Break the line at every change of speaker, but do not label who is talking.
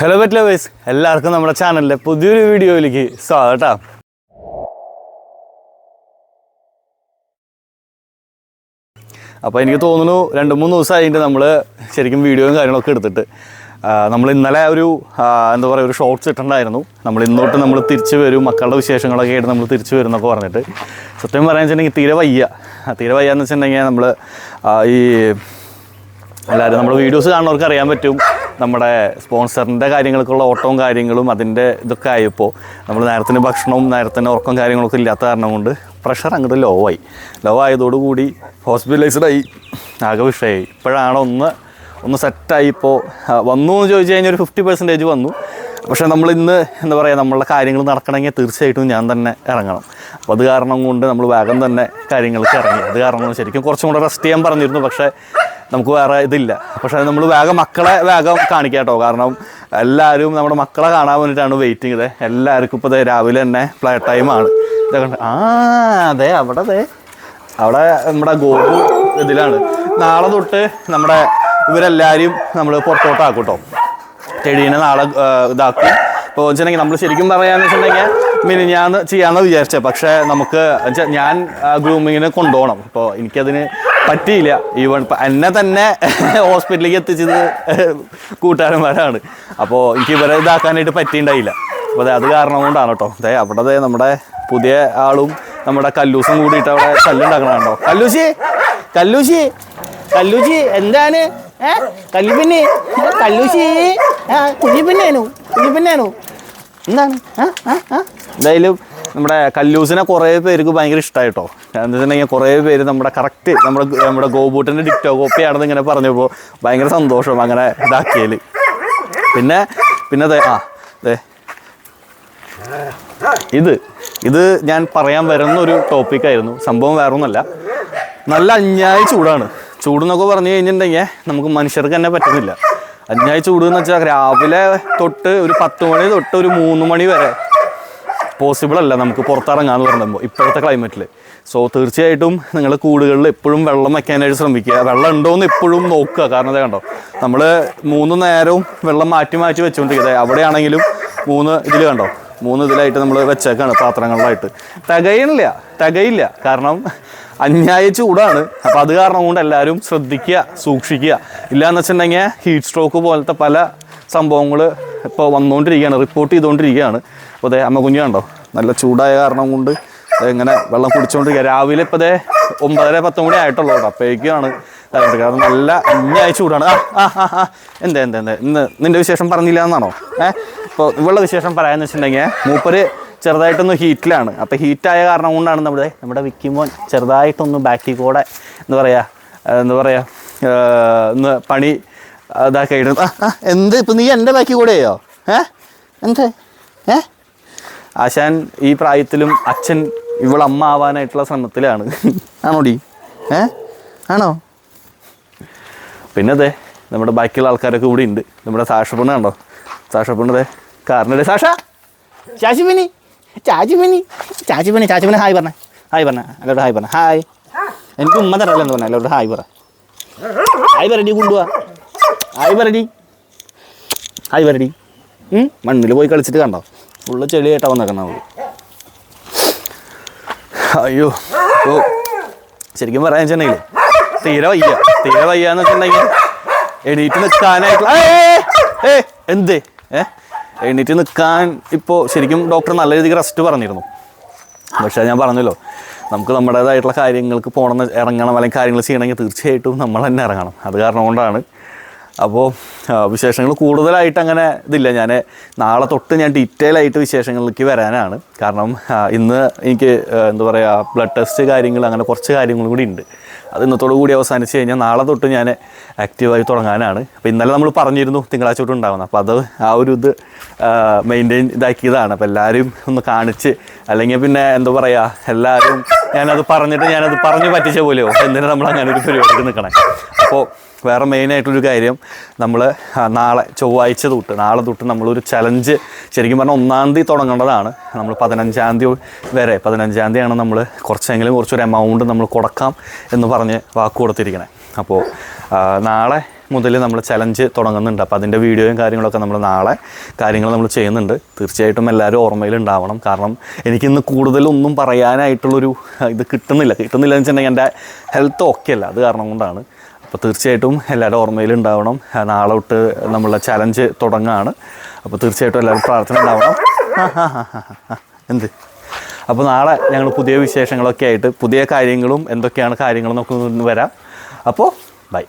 Hello bet lovers എല്ലാവർക്കും നമ്മുടെ ചാനലിലെ പുതിയൊരു വീഡിയോയിലേക്ക് സ്വാഗതം അപ്പോൾ എനിക്ക് തോന്നുന്നു രണ്ട് മൂന്ന് ദിവസമായിട്ട് നമ്മൾ ശരിക്കും വീഡിയോയും കാര്യങ്ങളൊക്കെ എടുത്തിട്ട് നമ്മൾ ഇന്നലെ ഒരു എന്താ പറയുക ഒരു ഷോർട്സ് ഇട്ടുണ്ടായിരുന്നു നമ്മൾ ഇന്നോട്ട് നമ്മൾ തിരിച്ചു വരും മക്കളുടെ വിശേഷങ്ങളൊക്കെ ആയിട്ട് നമ്മൾ തിരിച്ചു വരും എന്നൊക്കെ പറഞ്ഞിട്ട്. സത്യം പറയാന്ന് വെച്ചിട്ടുണ്ടെങ്കിൽ തീരെ വയ്യ. തീരെ വയ്യ എന്ന് വെച്ചിട്ടുണ്ടെങ്കിൽ നമ്മൾ ഈ എല്ലാവരും നമ്മുടെ വീഡിയോസ് കാണുന്നവർക്ക് അറിയാൻ പറ്റും. നമ്മുടെ സ്പോൺസറിന്റെ കാര്യങ്ങൾക്കുള്ള ഓട്ടവും കാര്യങ്ങളും അതിന്റെ ഇതൊക്കെ ആയപ്പോൾ നമ്മൾ നേരത്തിന് ഭക്ഷണവും നേരത്തിന് ഉറക്കം കാര്യങ്ങളൊക്കെ ഇല്ലാത്ത കാരണം കൊണ്ട് പ്രഷർ അങ്ങോട്ട് ലോ ആയി ലോ ആയതോടുകൂടി ഹോസ്പിറ്റലൈസ്ഡ് ആയി. ആകെ വിഷയമായി ഇപ്പോഴാണ് ഒന്ന് ഒന്ന് സെറ്റായി ഇപ്പോൾ വന്നു എന്ന് ചോദിച്ചു കഴിഞ്ഞാൽ ഒരു ഫിഫ്റ്റി പെർസെന്റേജ് വന്നു. പക്ഷേ നമ്മൾ ഇന്ന് എന്താ പറയുക നമ്മളുടെ കാര്യങ്ങൾ നടക്കണമെങ്കിൽ തീർച്ചയായിട്ടും ഞാൻ തന്നെ ഇറങ്ങണം. അപ്പോൾ അത് കാരണം കൊണ്ട് നമ്മൾ വേഗം തന്നെ കാര്യങ്ങൾക്ക് ഇറങ്ങി. അത് കാരണം ശരിക്കും കുറച്ചും കൂടെ റെസ്റ്റ് ചെയ്യാൻ പറഞ്ഞിരുന്നു. പക്ഷേ നമുക്ക് വേറെ ഇതില്ല. പക്ഷെ നമ്മൾ വേഗം മക്കളെ വേഗം കാണിക്കാം കേട്ടോ. കാരണം എല്ലാവരും നമ്മുടെ മക്കളെ കാണാൻ വേണ്ടിയിട്ടാണ് വെയിറ്റിംഗ് ഇത്. എല്ലാവർക്കും ഇപ്പോൾ രാവിലെ തന്നെ പ്ലേ ടൈമാണ് ഇതൊക്കെ ആ അതെ അവിടെ അതെ. അവിടെ നമ്മുടെ ഗോപു ഇതിലാണ്. നാളെ തൊട്ട് നമ്മുടെ ഇവരെല്ലാവരും നമ്മൾ പുറത്തോട്ടാക്കും കേട്ടോ. ചെടീനെ നാളെ ഇതാക്കും. ഇപ്പോൾ വെച്ചിട്ടുണ്ടെങ്കിൽ നമ്മൾ ശരിക്കും പറയാമെന്ന് വെച്ചിട്ടുണ്ടെങ്കിൽ മിനിഞ്ഞാന്ന് ചെയ്യാമെന്ന് വിചാരിച്ചത്. പക്ഷേ നമുക്ക് ഞാൻ ഗ്രൂമിങ്ങിന് കൊണ്ടുപോകണം. ഇപ്പോൾ എനിക്കതിന് പറ്റിയില്ല. ഈവൺ എന്നെ തന്നെ ഹോസ്പിറ്റലിലേക്ക് എത്തിച്ചത് കൂട്ടുകാരന്മാരാണ്. അപ്പോൾ എനിക്ക് ഇവരെ ഇതാക്കാനായിട്ട് പറ്റിയിട്ടുണ്ടായില്ല. അപ്പോൾ അത് കാരണം കൊണ്ടാണ് കേട്ടോ. അതെ അവിടെ നമ്മുടെ പുതിയ ആളും നമ്മുടെ കല്ലൂസും കൂടിയിട്ട് അവിടെ തല്ലുണ്ടാക്കണോ കല്ലൂശി കല്ലൂശി കല്ലൂശി എന്താണ്? ഏ കല്ലുപിന്നെ കല്ലൂശി കുഞ്ഞിപ്പിന്നേനു കുഞ്ഞിപ്പിന്നേനു എന്താണ്? എന്തായാലും നമ്മുടെ കല്ലൂസിനെ കുറേ പേർക്ക് ഭയങ്കര ഇഷ്ടമായിട്ടോ എന്താ വെച്ചിട്ടുണ്ടെങ്കിൽ കുറേ പേര് നമ്മുടെ കറക്റ്റ് നമ്മുടെ നമ്മുടെ ഗോബൂട്ടിന്റെ ഡിക്റ്റോ കോപ്പിയാണെന്ന് ഇങ്ങനെ പറഞ്ഞപ്പോൾ ഭയങ്കര സന്തോഷം അങ്ങനെ ഇതാക്കിയതിൽ പിന്നെ പിന്നെ അതെ ആ അതെ ഇത് ഇത് ഞാൻ പറയാൻ വരുന്ന ഒരു ടോപ്പിക്കായിരുന്നു സംഭവം വേറെ ഒന്നല്ല നല്ല അന്യായ ചൂടാണ്. ചൂടെന്നൊക്കെ പറഞ്ഞു കഴിഞ്ഞിട്ടുണ്ടെങ്കിൽ നമുക്ക് മനുഷ്യർക്ക് തന്നെ പറ്റുന്നില്ല. അന്യായ ചൂട് എന്ന് വെച്ചാൽ രാവിലെ തൊട്ട് ഒരു പത്ത് മണി തൊട്ട് ഒരു മൂന്ന് മണി വരെ പോസിബിൾ അല്ല നമുക്ക് പുറത്തിറങ്ങാന്ന് പറയുമ്പോൾ ഇപ്പോഴത്തെ ക്ലൈമറ്റിൽ സോ തീർച്ചയായിട്ടും നിങ്ങൾ കൂടുകളിൽ എപ്പോഴും വെള്ളം വെക്കാനായിട്ട് ശ്രമിക്കുക. വെള്ളം ഉണ്ടോയെന്ന് എപ്പോഴും നോക്കുക. കാരണം അത് കണ്ടോ നമ്മൾ മൂന്ന് നേരവും വെള്ളം മാറ്റി മാറ്റി വെച്ചുകൊണ്ടിരിക്കുന്നത് അവിടെയാണെങ്കിലും മൂന്ന് ഇതിൽ കണ്ടോ മൂന്ന് ഇതിലായിട്ട് നമ്മൾ വെച്ചേക്കാണ് പാത്രങ്ങളിലായിട്ട്. തികയണില്ല തികയില്ല. കാരണം അന്യായ ചൂടാണ്. അപ്പം അത് കാരണം കൊണ്ട് എല്ലാവരും ശ്രദ്ധിക്കുക സൂക്ഷിക്കുക. ഇല്ലയെന്ന് വെച്ചിട്ടുണ്ടെങ്കിൽ ഹീറ്റ് സ്ട്രോക്ക് പോലത്തെ പല സംഭവങ്ങൾ ഇപ്പോൾ വന്നുകൊണ്ടിരിക്കുകയാണ് റിപ്പോർട്ട് ചെയ്തുകൊണ്ടിരിക്കുകയാണ് അപ്പോൾ അതെ അമ്മ കുഞ്ഞു കണ്ടോ? നല്ല ചൂടായ കാരണം കൊണ്ട് ഇങ്ങനെ വെള്ളം കുടിച്ചുകൊണ്ടിരിക്കുക രാവിലെ ഇപ്പോൾ ഒമ്പതര പത്തും കൂടി ആയിട്ടുള്ളൂ കേട്ടോ. അപ്പോഴേക്കാണ് കാരണം നല്ല അന്യായ ചൂടാണ്. ആ ആ ആ എന്താ എന്താ എന്താ? ഇന്ന് നിന്റെ വിശേഷം പറഞ്ഞില്ല എന്നാണോ ഏഹ് ഇപ്പോൾ ഇവളുടെ വിശേഷം പറയാമെന്ന് വെച്ചിട്ടുണ്ടെങ്കിൽ മൂപ്പര് ചെറുതായിട്ടൊന്ന് ഹീറ്റിലാണ്. അപ്പോൾ ഹീറ്റായ കാരണം കൊണ്ടാണ് നമ്മുടെ നമ്മുടെ വിൽക്കുമ്പോൾ ചെറുതായിട്ടൊന്ന് ബാക്കിൽ കൂടെ എന്താ പറയുക എന്താ പറയുക ഒന്ന് പണി ഇതാക്കി ഇടുന്നു എന്ത്? ഇപ്പം നീ എന്റെ ബാക്കി കൂടെയോ ഏഹ് എന്ത്? ഏഹ് ആശാൻ ഈ പ്രായത്തിലും അച്ഛൻ ഇവളമ്മ ആവാനായിട്ടുള്ള ശ്രമത്തിലാണ്. ആണോടി? ഏ? ആണോ? പിന്നെ അതെ നമ്മുടെ ബാക്കിയുള്ള ആൾക്കാരൊക്കെ കൂടി ഉണ്ട്. നമ്മുടെ സാഷപ്പണ് കണ്ടോ? സാഷപ്പണ് അതെ കാറിന്റെ സാഷ! ചാച്ചിപ്പിനി ചാച്ചിപ്പിനി ചാച്ചിപ്പിനി ചാച്ചിപ്പിനി ഹായ് പറഞ്ഞ. ഹായ് പറഞ്ഞ എല്ലാവരും ഹായ് പറഞ്ഞ. ഹായ്. എനിക്ക് ഉമ്മ തരല്ലോ എന്ന് പറഞ്ഞ എല്ലാവരും ഹായ് പറ. ഹായ് പറടി കൊണ്ടുപോവാ ഹായ് പറടി ഹായ് പറടി മണ്ണിൽ പോയി കളിച്ചിട്ട് കണ്ടോ? ഫുള്ള് വന്നേക്കണം നമ്മൾ അയ്യോ. ഓ. ശരിക്കും പറയാൻ വെച്ചിട്ടുണ്ടെങ്കിൽ തീരെ വയ്യ. തീരെ വയ്യ എന്ന് വെച്ചിട്ടുണ്ടെങ്കിൽ എണീറ്റ് നിൽക്കാനായിട്ടുള്ള ഏ എന്ത്? ഏ? എണീറ്റ് നിൽക്കാൻ ഇപ്പോൾ ശരിക്കും ഡോക്ടർ നല്ല രീതിക്ക് റെസ്റ്റ് പറഞ്ഞിരുന്നു. പക്ഷേ ഞാൻ പറഞ്ഞല്ലോ. നമുക്ക് നമ്മുടേതായിട്ടുള്ള കാര്യങ്ങൾക്ക് പോകണം ഇറങ്ങണം അല്ലെങ്കിൽ കാര്യങ്ങൾ ചെയ്യണമെങ്കിൽ തീർച്ചയായിട്ടും നമ്മൾ തന്നെ ഇറങ്ങണം. അത് കാരണം കൊണ്ടാണ് അപ്പോൾ വിശേഷങ്ങൾ കൂടുതലായിട്ട് അങ്ങനെ ഇതില്ല. ഞാൻ നാളെ തൊട്ട് ഞാൻ ഡീറ്റെയിൽ ആയിട്ട് വിശേഷങ്ങളിലേക്ക് വരാനാണ്. കാരണം ഇന്ന് എനിക്ക് എന്താ പറയുക ബ്ലഡ് ടെസ്റ്റ് കാര്യങ്ങൾ അങ്ങനെ കുറച്ച് കാര്യങ്ങളും കൂടി ഉണ്ട്. അത് ഇന്നത്തോടു കൂടി അവസാനിച്ച് കഴിഞ്ഞാൽ നാളെ തൊട്ട് ഞാൻ ആക്റ്റീവായി തുടങ്ങാനാണ്. അപ്പോൾ ഇന്നലെ നമ്മൾ പറഞ്ഞിരുന്നു തിങ്കളാഴ്ച തൊട്ട് ഉണ്ടാവുന്നത് അപ്പോൾ അത് ആ ഒരു ഇത് മെയിന്റെയിൻ ഇതാക്കിയതാണ്. അപ്പോൾ എല്ലാവരും ഒന്ന് കാണിച്ച് അല്ലെങ്കിൽ പിന്നെ എന്താ പറയുക എല്ലാവരും ഞാനത് പറഞ്ഞിട്ട് ഞാനത് പറഞ്ഞു പറ്റിച്ച പോലെയോ? എന്തിനാ നമ്മൾ അങ്ങനെ ഒരു പരിപാടിക്ക് നിൽക്കണേ അപ്പോൾ വേറെ മെയിനായിട്ടൊരു കാര്യം നമ്മൾ നാളെ ചൊവ്വാഴ്ച തൊട്ട് നാളെ തൊട്ട് നമ്മളൊരു ചലഞ്ച് ശരിക്കും പറഞ്ഞാൽ ഒന്നാം തീയതി തുടങ്ങേണ്ടതാണ്. നമ്മൾ പതിനഞ്ചാം തീയതി വരെ പതിനഞ്ചാം തീയതിയാണ് നമ്മൾ കുറച്ചെങ്കിലും കുറച്ചൊരു എമൗണ്ട് നമ്മൾ കൊടുക്കാം എന്ന് പറഞ്ഞ് വാക്ക് കൊടുത്തിരിക്കണേ അപ്പോൾ നാളെ മുതൽ നമ്മൾ ചലഞ്ച് തുടങ്ങുന്നുണ്ട്. അപ്പോൾ അതിന്റെ വീഡിയോയും കാര്യങ്ങളൊക്കെ നമ്മൾ നാളെ കാര്യങ്ങൾ നമ്മൾ ചെയ്യുന്നുണ്ട്. തീർച്ചയായിട്ടും എല്ലാവരും ഓർമ്മയിൽ ഉണ്ടാവണം കാരണം എനിക്കിന്ന് കൂടുതലൊന്നും പറയാനായിട്ടുള്ളൊരു ഇത് കിട്ടുന്നില്ല. കിട്ടുന്നില്ല എന്ന് വെച്ചിട്ടുണ്ടെങ്കിൽ എന്റെ ഹെൽത്ത് ഓക്കെ അല്ല. അത് കാരണം കൊണ്ടാണ്. അപ്പോൾ തീർച്ചയായിട്ടും എല്ലാവരും ഓർമ്മയിൽ ഉണ്ടാവണം നാളെ തൊട്ട് നമ്മളെ ചലഞ്ച് തുടങ്ങുകയാണ് അപ്പോൾ തീർച്ചയായിട്ടും എല്ലാവരും പ്രാർത്ഥന ഉണ്ടാവണം. എന്ത്? അപ്പോൾ നാളെ ഞങ്ങൾ പുതിയ വിശേഷങ്ങളൊക്കെ ആയിട്ട് പുതിയ കാര്യങ്ങളും എന്തൊക്കെയാണ് കാര്യങ്ങളും നമുക്ക് വരാം. അപ്പോൾ ബൈ